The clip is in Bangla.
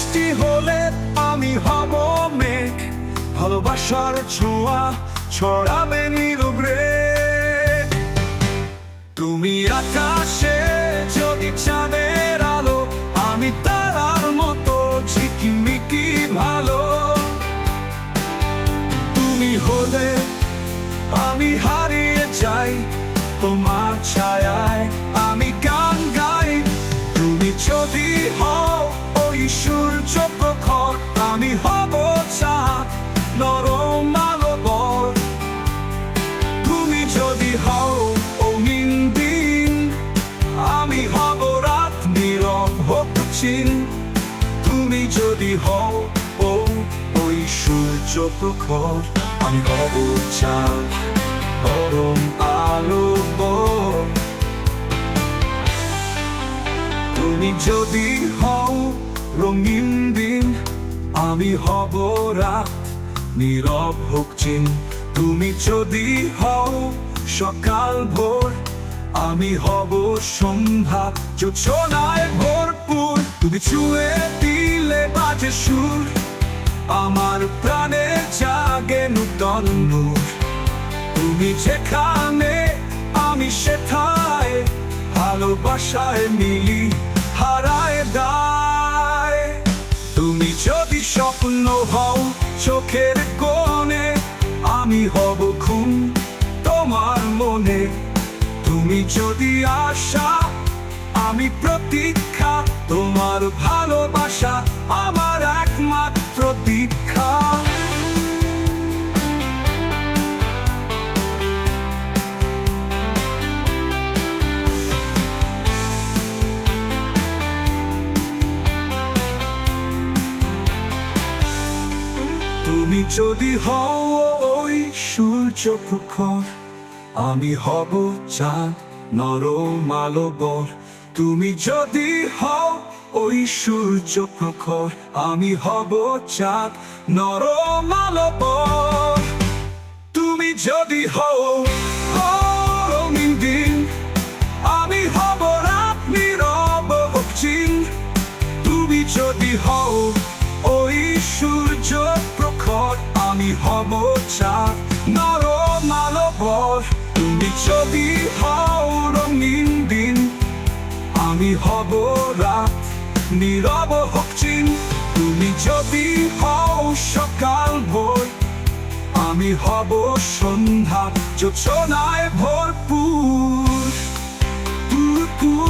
বৃষ্টি হলে আমি হব মেঘ। ভালোবাসার ছোঁয়া ছড়াবে নীরবে তুমি আকাশে, যদি চাঁদের আলো, আমি তারার মতো ঝিকিমিকি ভালো। তুমি হলে আমি হারিয়ে যাই, তোমার ছায় হোক তুমি যদি হও, ও ওই সূর্য প্রখর আমি হব চাঁদ গরম আলো তুমি যদি হও, রঙিন দিন, আমি হব রাত, নীরব হোক চিন। তুমি যদি হও, সকাল ভোর, আমি হব সন্ধ্যা। যোচনায় ভরপুর তুমি ছুঁয়ে দিলে বাজে সুর। আমার প্রাণে জাগে নূতন নূর। তুমি যেখানে, আমি সেথায়। ভালোবাসায় মিলি, হারায় দায়। তুমি যদি স্বপ্ন হও চোখের কোণে, আমি হব খুন তোমার মনে। তুমি যদি আশা, আমি প্রতীক্ষা তোমার ভালোবাসা আমার একমাত্র দীক্ষা। তুমি যদি হও ওই সূর্য আমি হব চাঁদ নরম আলো তুমি যদি হও ওই সূর্য প্রখর, আমি হব চাঁদ, নরম আলো বর তুমি যদি হও আমি হব রাত নীরব তুমি যদি হও ওই সূর্য আমি হব চাঁদ তুমি যদি রঙিন আমি হব রাত, নীরব হোক চিন। তুমি যদি হও সকাল ভোর, আমি হব সন্ধ্যা যোচনায় ভরপুর। তুর